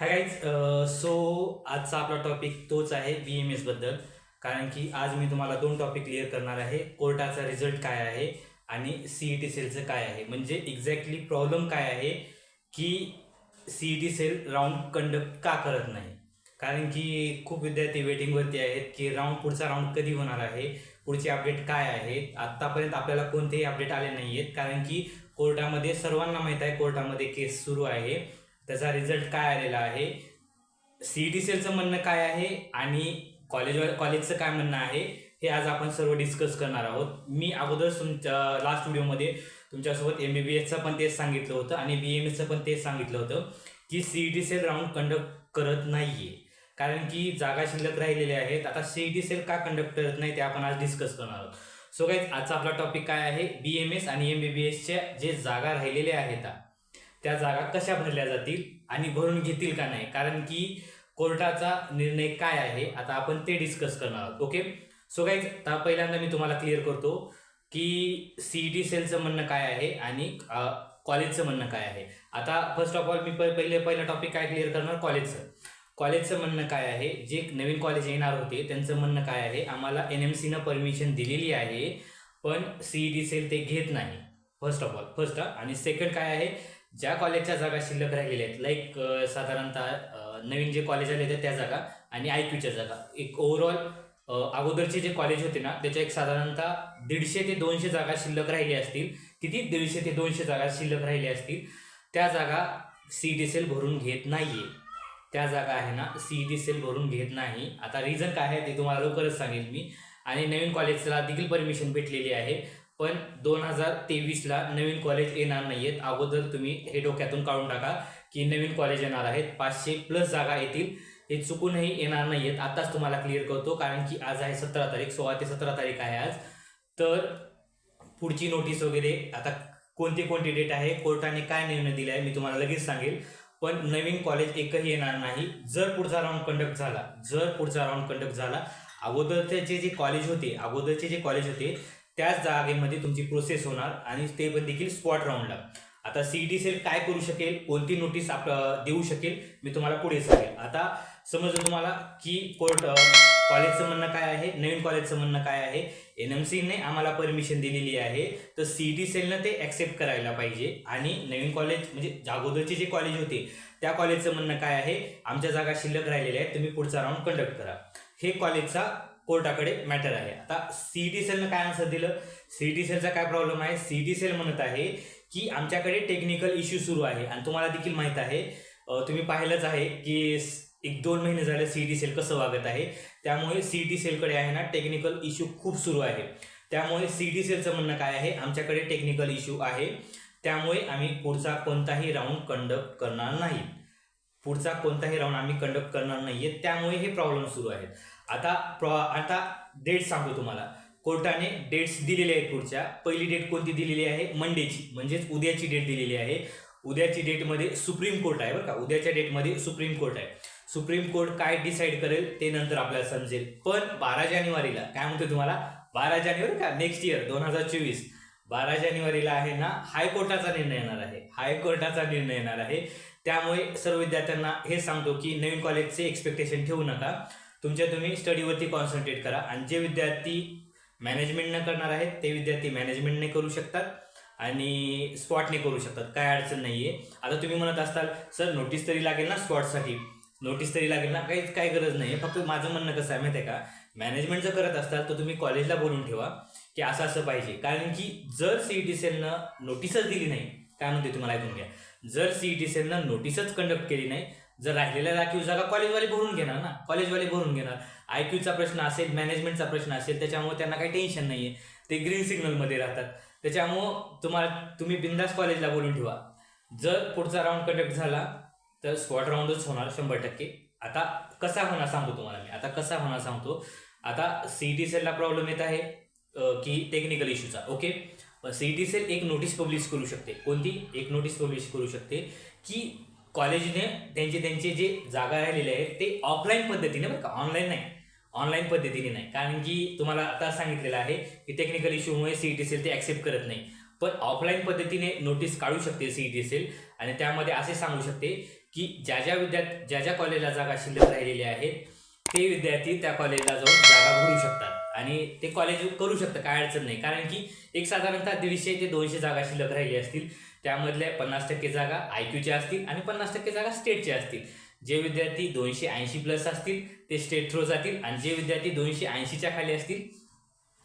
Hi guys so आजचा आपला topic तोच आहे बी एम एसबद्दल कारण की आज मी तुम्हाला दोन टॉपिक क्लिअर करणार आहे. कोर्टाचा रिझल्ट काय आहे आणि सी ई टी सेलचं काय आहे. म्हणजे एक्झॅक्टली प्रॉब्लेम काय आहे की C E T cell round conduct का करत नाही. कारण की खूप विद्यार्थी वेटिंगवरती आहेत की राऊंड पुढचा राऊंड कधी होणार आहे? पुढचे अपडेट काय आहेत आत्तापर्यंत आपल्याला कोणतेही अपडेट आले नाही आहेत कारण की कोर्टामध्ये सर्वांना माहीत आहे कोर्टामध्ये केस सुरू आहे. त्याचा रिझल्ट काय आलेला आहे? सी ई टी सेलचं म्हणणं काय आहे? आणि कॉलेज कॉलेजचं काय म्हणणं आहे? हे आज आपण सर्व डिस्कस करणार आहोत. मी अगोदर तुमच्या लास्ट व्हिडिओमध्ये तुमच्यासोबत एम बी बी एसचं पण तेच सांगितलं होतं आणि बी एम एसचं पण तेच सांगितलं होतं की C E T cell round conduct करत नाही आहे कारण की जागा शिल्लक राहिलेल्या आहेत. आता सी ई टी सेल का कंडक्ट करत नाही ते आपण आज डिस्कस करणार आहोत. सो काय आजचा आपला टॉपिक काय आहे? बी एम एस आणि एम बी बी एसच्या जे जागा राहिलेल्या आहेत त्या जागा कशा भरल्या जातील आणि भरून घेतील का नाही? कारण की कोर्टाचा निर्णय काय आहे? आता आपण ते डिस्कस करणार आहोत. ओके सो काय आता पहिल्यांदा मी तुम्हाला क्लिअर करतो की सी ई सेलचं म्हणणं काय आहे आणि कॉलेजचं म्हणणं काय आहे. आता फर्स्ट ऑफ ऑल मी पहिले पहिलं टॉपिक काय क्लिअर करणार? कॉलेजचं कॉलेजचं म्हणणं काय आहे? जे नवीन कॉलेज येणार होते त्यांचं म्हणणं काय आहे? आम्हाला एन एम सीनं परमिशन दिलेली आहे पण सी ई सेल ते घेत नाही फर्स्ट ऑफ ऑल फर्स्ट आणि सेकंड काय आहे? ज्या कॉलेजच्या जागा शिल्लक राहिलेल्या आहेत लाईक साधारणतः नवीन जे कॉलेज आले होते त्या जागा आणि आय क्यूच्या जागा. एक ओव्हरऑल अगोदरचे जे कॉलेज होते ना त्याच्या एक साधारणतः दीडशे ते दोनशे जागा शिल्लक राहिल्या असतील. किती? दीडशे ते दोनशे जागा शिल्लक राहिल्या असतील. त्या जागा सी टी सेल भरून घेत नाहीये. त्या जागा आहे ना सी टी सेल भरून घेत नाही. आता रिझन काय आहे ते तुम्हाला लवकरच सांगेल मी. आणि नवीन कॉलेजला देखील परमिशन भेटलेली आहे. पण दोन हजार तेवीसला नवीन कॉलेज येणार नाही आहेत अगोदर तुम्ही हे डोक्यातून काढून टाका की नवीन कॉलेज येणार आहेत. पाचशे प्लस जागा येतील. हे चुकूनही येणार नाही आहेत आताच तुम्हाला क्लिअर करतो कारण की आज आहे सतरा तारीख सोळा ते सतरा तारीख आहे आज. तर पुढची नोटीस वगैरे आता कोणती कोणती डेट आहे कोर्टाने काय निर्णय दिला आहे मी तुम्हाला लगेच सांगेल. पण नवीन कॉलेज एकही येणार नाही. जर पुढचा राऊंड कंडक्ट झाला जर पुढचा राऊंड कंडक्ट झाला अगोदरचे जे जे कॉलेज होते अगोदरचे जे कॉलेज होते त्याच जागेमध्ये तुमची प्रोसेस होणार आणि ते पण देखील स्पॉट राऊंडला आता सी टी सेल काय करू शकेल? कोणती नोटीस आप देऊ शकेल? मी तुम्हाला पुढे सांगेल. आता समजलं तुम्हाला की कोर्ट कॉलेजचं म्हणणं काय आहे? नवीन कॉलेजचं म्हणणं काय आहे? एन एम सीने आम्हाला परमिशन दिलेली आहे. तर सी टी सेलनं ते ॲक्सेप्ट करायला पाहिजे. आणि नवीन कॉलेज म्हणजे अगोदरचे जे कॉलेज होते त्या कॉलेजचं म्हणणं काय आहे? आमच्या जागा शिल्लक राहिलेल्या आहेत. तुम्ही पुढचा राऊंड कंडक्ट करा. हे कॉलेजचा कोर्टाकडे मॅटर आहे. आता सी टी सेलनं काय आन्सर दिलं? सी टी सेलचा काय प्रॉब्लेम आहे? सी टी सेल म्हणत आहे की आमच्याकडे टेक्निकल इश्यू सुरू आहे. आणि तुम्हाला देखील माहीत आहे. तुम्ही पाहिलंच आहे की एक दोन महिने झाले सी टी सेल कसं वागत आहे. त्यामुळे सी टी सेलकडे आहे ना टेक्निकल इश्यू खूप सुरू आहे. त्यामुळे सी टी सेलचं म्हणणं काय आहे? आमच्याकडे टेक्निकल इश्यू आहे. त्यामुळे आम्ही पुढचा कोणताही राऊंड कंडक्ट करणार नाही. पुढचा कोणताही राऊंड आम्ही कंडक्ट करणार नाही आहे त्यामुळे हे प्रॉब्लेम सुरू आहेत. आता प्रॉ आता डेट सांगतो तुम्हाला. कोर्टाने डेट्स दिलेले आहेत पुढच्या. पहिली डेट कोणती दिलेली आहे? मंडेची म्हणजेच उद्याची डेट दिलेली आहे. उद्याची डेटमध्ये सुप्रीम कोर्ट आहे बरं का. उद्याच्या डेटमध्ये सुप्रीम कोर्ट आहे. सुप्रीम कोर्ट काय डिसाईड करेल ते नंतर आपल्याला समजेल. पण बारा जानेवारीला काय म्हणतो तुम्हाला? बारा जानेवारी का? नेक्स्ट इयर दोन हजार चोवीस. बारा जानेवारीला आहे ना हायकोर्टाचा निर्णय येणार आहे. हायकोर्टाचा निर्णय येणार आहे. त्यामुळे सर्व विद्यार्थ्यांना हे सांगतो की नवीन कॉलेजचे एक्सपेक्टेशन ठेवू नका. तुमच्या तुम्ही स्टडीवरती कॉन्सन्ट्रेट करा. आणि जे विद्यार्थी मॅनेजमेंटनं करणार आहेत ते विद्यार्थी मॅनेजमेंटने करू शकतात आणि स्पॉटने करू शकतात. काय अडचण नाही आहे आता तुम्ही म्हणत असताल सर नोटीस तरी लागेल ना स्पॉटसाठी नोटीस तरी लागेल ना? काहीच काय गरज नाही आहे फक्त माझं म्हणणं कसं आहे माहिती आहे का? मॅनेजमेंट जर करत असताल तर तुम्ही कॉलेजला बोलून ठेवा की असं असं पाहिजे. कारण की जर सी टी सेलनं नोटीसच दिली नाही काय म्हणते तुम्हाला ऐकून घ्या. जर सी टी सेलनं नोटीसच कंडक्ट केली नाही जर राहिलेल्या राखीव जागा कॉलेजवाले भरून घेणार ना कॉलेजवाले भरून घेणार. आय क्यूचा प्रश्न असेल मॅनेजमेंटचा प्रश्न असेल त्याच्यामुळे त्यांना काही टेन्शन नाही आहे ते ग्रीन सिग्नलमध्ये राहतात. त्याच्यामुळं तुम्हाला तुम्ही बिंदास कॉलेजला बोलून ठेवा. जर पुढचा राऊंड कंडक्ट झाला तर स्पॉट राऊंडच होणार शंभर टक्के. आता कसा होणार सांगतो तुम्हाला मी. आता कसा होणार सांगतो. आता सी टी सेलला प्रॉब्लेम येत आहे की टेक्निकल इश्यूचा ओके सी टी सेल एक नोटीस पब्लिश करू शकते. कोणती? एक नोटीस पब्लिश करू शकते की कॉलेजने त्यांचे त्यांचे जे जागा राहिलेले आहेत ते ऑफलाईन पद्धतीने बरं का ऑनलाईन नाही. ऑनलाईन पद्धतीने नाही. कारण की तुम्हाला आता सांगितलेलं आहे की टेक्निकल इश्यूमुळे सी टी सेल ते ॲक्सेप्ट करत नाही. पण ऑफलाईन पद्धतीने नोटीस काढू शकते सी टी सेल आणि त्यामध्ये असे सांगू शकते की ज्या ज्या विद्यार्थी ज्या ज्या कॉलेजला जागा शिल्लक राहिलेल्या आहेत ते विद्यार्थी त्या कॉलेजला जाऊन जागा भरू शकतात. आणि ते कॉलेज करू शकतं काय अडचण नाही. कारण की एक साधारणतः दीडशे ते दोनशे जागा शिल्लक राहिली असतील. त्यामधल्या पन्नास टक्के जागा आय क्यूच्या असतील आणि पन्नास टक्के जागा स्टेटच्या असतील. जे विद्यार्थी दोनशे ऐंशी प्लस असतील ते स्टेट थ्रो जातील. आणि जे विद्यार्थी दोनशे ऐंशीच्या खाली असतील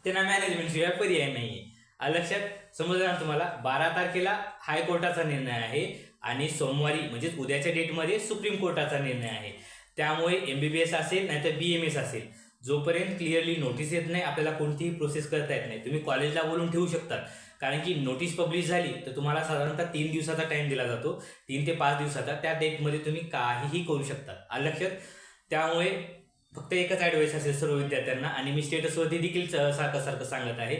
त्यांना मॅनेजमेंटशिवाय पर्याय नाही आहे लक्षात? समजलं ना तुम्हाला? बारा तारखेला हायकोर्टाचा निर्णय आहे. आणि सोमवारी म्हणजेच उद्याच्या डेटमध्ये सुप्रीम कोर्टाचा निर्णय आहे. त्यामुळे एम बी बी एस असेल नाहीतर बी एम एस असेल. जोपर्यंत क्लिअरली नोटीस येत नाही आपल्याला कोणतीही प्रोसेस करता येत नाही. तुम्ही कॉलेजला बोलून ठेवू शकतात. कारण की नोटीस पब्लिश झाली तर तुम्हाला साधारणतः तीन दिवसाचा टाइम दिला जातो. तीन ते पाच दिवसाचा. त्या डेटमध्ये तुम्ही काहीही करू शकता आलं लक्षात? त्यामुळे फक्त एकच ॲडवाईस असेल सर्व विद्यार्थ्यांना आणि मी स्टेटसवरती देखील स- सारखं सारखं सांगत आहे.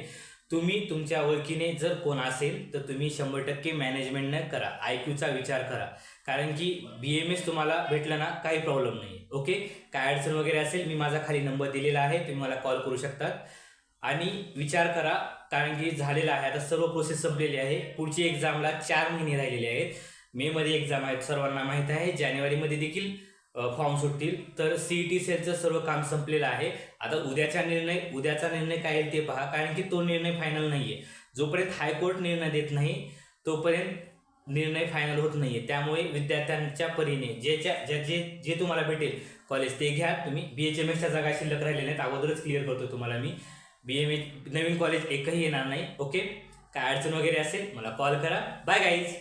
तुम्ही तुमच्या ओळखीने जर कोण असेल तर तुम्ही शंभर टक्के मॅनेजमेंटनं करा. आय क्यूचा विचार करा. कारण की बी एम एस तुम्हाला भेटलं ना काही प्रॉब्लेम नाही ओके काय अडचण वगैरे असेल मी माझा खाली नंबर दिलेला आहे तुम्ही मला कॉल करू शकतात. आणि विचार करा कारण की झालेलं आहे. आता सर्व प्रोसेस संपलेली आहे. पुढची एक्झामला चार महिने राहिलेले आहेत. मेमध्ये एक्झाम आहेत सर्वांना माहीत आहे. जानेवारीमध्ये देखील फॉर्म सुटतील. तर सी टी सेलचं सर्व काम संपलेलं आहे. आता उद्याचा निर्णय उद्याचा निर्णय काय येईल ते पहा. कारण की तो निर्णय फायनल नाही आहे जोपर्यंत हायकोर्ट निर्णय देत नाही तोपर्यंत निर्णय फायनल होत नाही आहे त्यामुळे विद्यार्थ्यांच्या परीने जे ज्या जे जे तुम्हाला भेटेल कॉलेज ते घ्या. तुम्ही बी एच एम एसच्या जागा शिल्लक राहिलेल्या नाहीत. अगोदरच क्लिअर करतो तुम्हाला मी. बी एम एच नवीन कॉलेज एकही येणार नाही. ओके काय अडचण वगैरे असेल मला कॉल करा. Bye guys